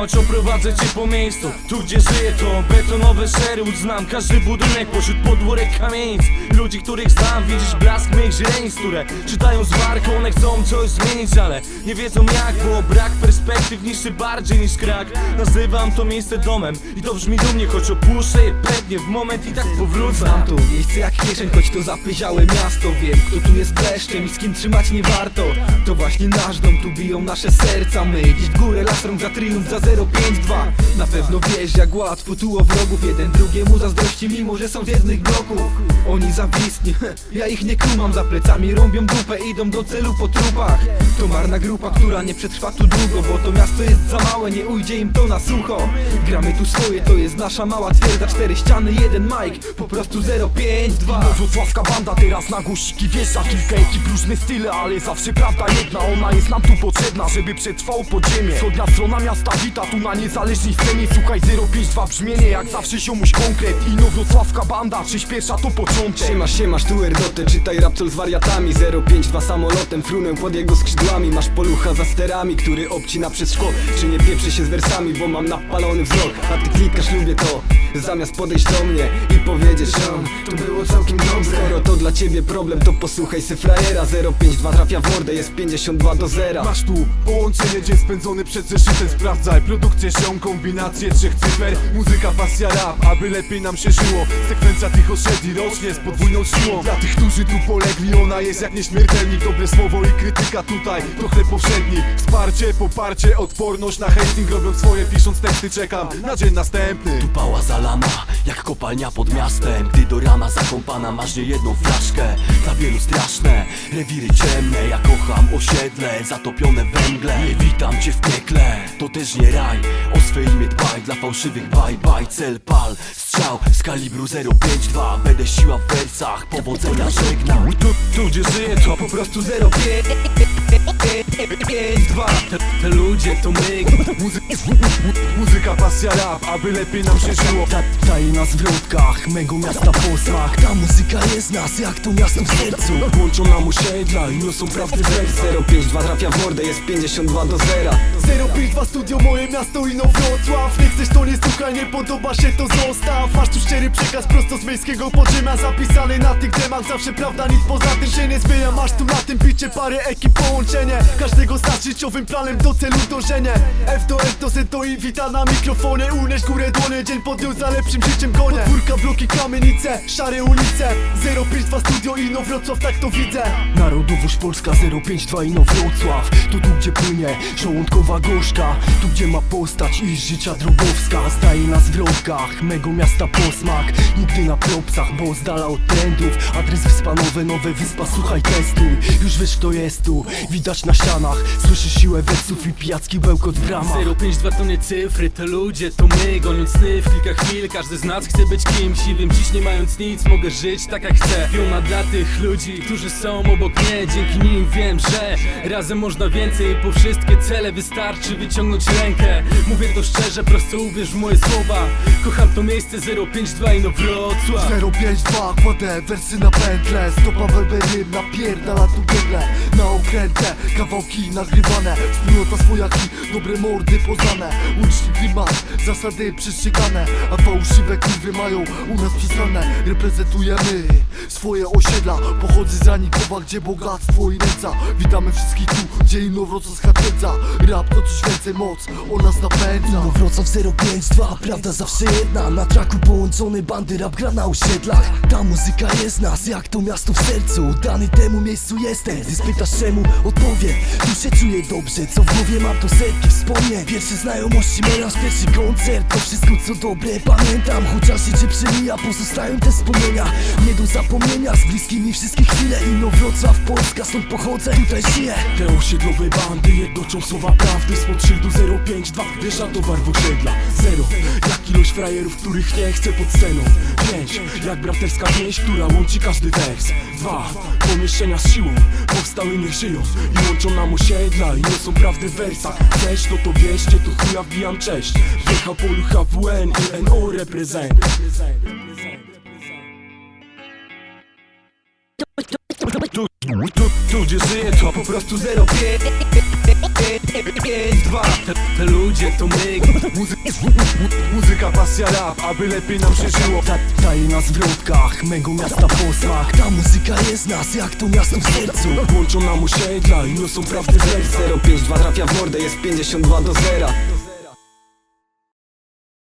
Chodź, oprowadzę cię po miejscu Tu gdzie żyję to betonowe Sherwood Znam każdy budynek pośród podwórek kamienic Ludzi, których znam, widzisz blask moich źrenic Które czytają z warką, one chcą coś zmienić Ale nie wiedzą jak, bo brak perspektyw niszczy bardziej niż krak. Nazywam to miejsce domem i to brzmi dumnie Choć opuszczę je pewnie w moment i tak powrócę. To miejsce kieszeń, choć to zapyziałe miasto Wiem, kto tu jest kleszczem i z kim trzymać nie warto. To właśnie nasz dom, tu biją nasze serca. My dziś w górę lastrą za triumf, za 052 Na pewno wiesz jak łatwo tu o wrogów Jeden drugiemu zazdrości, mimo że są z jednych bloków. Oni zawistni, ja ich nie kumam Za plecami rąbią dupę, idą do celu po trupach To marna grupa, która nie przetrwa tu długo Bo to miasto jest za małe, nie ujdzie im to na sucho. Gramy tu swoje, to jest nasza mała twierdza. Cztery ściany, jeden mic, po prostu 052 Wrocławska banda teraz na głośniki wjeżdża Kilka ekip, różne style, ale zawsze prawda jedna. Ona jest nam tu potrzebna, żeby przetrwało podziemie. Wschodnia strona miasta wita tu na niezależnej scenie. Słuchaj 052 brzmienie, jak zawsze ziomuś konkret. Ino Wrocławska banda, przyspiesza to początek. Siemasz, siemasz, tu Erdotę, czytaj raptol z wariatami. 052 samolotem, frunę pod jego skrzydłami Masz polucha za sterami, który obcina przez szkło Czy nie pieprzy się z wersami, bo mam napalony wzrok. A ty klikasz, lubię to, zamiast podejść do mnie I powiedzieć, ziom, to było całkiem dobre. Skoro to dla ciebie problem, to posłuchaj se frajera. 052 trafia w mordę, jest 52 do zera. Masz tu połączenie dzień spędzony przed zeszytem. Sprawdzaj produkcję sią, kombinację trzech cyfer Muzyka, pasja, rap, aby lepiej nam się żyło. Sekwencja tych osiedli rośnie z podwójną siłą. Dla tych, którzy tu polegli, ona jest jak nieśmiertelnik. Dobre słowo i krytyka tutaj, to chleb powszedni. Wsparcie, poparcie, odporność na hejting. Robią swoje, pisząc teksty, czekam na dzień następny. Pała zalana, jak kopalnia pod miastem. Gdy do rana zakąpana masz nie jedną flaszkę. Dla wielu straszne, rewiry ciemne. Ja kocham osiedle, zatopione węgle. Nie witam cię w piekle, to też nie raj. O swe imię dbaj, dla fałszywych baj, baj Cel pal, strzał z kalibru 052 Będę siła w wersach, powodzenia żegnam. Tu, tu gdzie żyję to Po prostu 052 te, te ludzie to my. Muzy muzyka, pasja, rap, aby lepiej nam się żyło. Daje nas w wrotkach, mego miasta posmak Ta muzyka jest nas, jak to miasto w sercu. Łączą nam osiedla i niosą prawdę w wersach 052 trafia w mordę, jest 52 do zera. 052 studio, moje miasto Ino Wrocław. Nie chcesz to nie słuchaj, nie podoba się to zostaw. Masz tu szczery przekaz prosto z miejskiego podziemia Zapisany na tych temach, zawsze prawda, nic poza tym się nie zmienia. Masz tu na bicie parę ekip połączenie. Każdego z życiowym planem do celu dążenie. F do F do Z do I wita na mikrofonie. Unieś górę dłonie, dzień po dniu za lepszym życiem gonie Podwórka, bloki, kamienice, szare ulice. 052 studio, Ino Wrocław, tak to widzę. Narodowość Polska 052 Ino Wrocław. To tu gdzie płynie żołądkowa gorzka. Tu gdzie ma postać i życia drogowska Zdaje nas w mego miasta posmak. Nigdy na propsach, bo z dala od trendów. Adres wyspanowe, nowe wyspa, słuchaj testuj. Już wiesz kto jest tu, widać na ścianach. Słyszysz siłę wersów i pijacki bełkot w ramach. 052 to nie cyfry, to ludzie, to my Goniąc sny w kilka chwil, każdy z nas chce być kimś I wiem dziś nie mając nic, mogę żyć tak jak chcę. Piona dla tych ludzi, którzy są obok mnie. Dzięki nim wiem, że razem można więcej. Po wszystkie cele wystarczy wyciągnąć rękę. Mówię to szczerze, prosto uwierz w moje słowa. Kocham to miejsce 052 i no Wrocław. 052 kładę wersy na pętle. Stopa welberym napierdala tu biegle Na okrętę, kawałki nagrywane. Wspólnota swojaki, dobre mordy poznane. Uliczny klimat, zasady przestrzegane. A fałszywe kurwy mają u nas pisane. Reprezentujemy swoje osiedla. Pochodzę z Ranikowa, gdzie bogactwo i nędza Witamy wszystkich tu, gdzie ino wrocławska tędza Rap to coś więcej, moc, on nas napędza. No Wrocław 052, prawda zawsze jedna. Na traku połączone bandy, rap gra na osiedlach. Ta muzyka jest nas, jak to miasto w sercu. Dany temu miejscu jestem, gdy spytasz czemu Odpowiem, tu się czuję dobrze Co w głowie mam to setki wspomnień. Pierwsze znajomości, melanż, pierwszy koncert. To wszystko co dobre pamiętam. Chociaż życie przemija, pozostają te wspomnienia. Nie do zapomnienia, z bliskimi wszystkie chwile. Ino Wrocław, Polska, stąd pochodzę, tutaj żyję. Te osiedlowe bandy jednoczą słowa prawdy. Spod szyldu 052 wiesza towar w osiedla. Zero, jak ilość frajerów, których nie chcę pod sceną. Pięć, jak braterska więź, która łączy każdy wers. Dwa, pomieszczenia z siłą, powstały niech żyją I łączą nam osiedla i niosą prawdę w wersach. Chcesz, no to wierzcie, to chuja wbijam cześć. Wjechał polu HWN i NO reprezent ludzie żyje to po prostu 05 2 Te, ludzie to my. Muzy muzyka, pasja, rap, aby lepiej nam się żyło. Daje nas w wrotkach, mego miasta posmach Ta muzyka jest nas, jak to miasto w sercu. Łączą nam osiedla i niosą prawdy w serce. 052 trafia w mordę, jest 52 do zera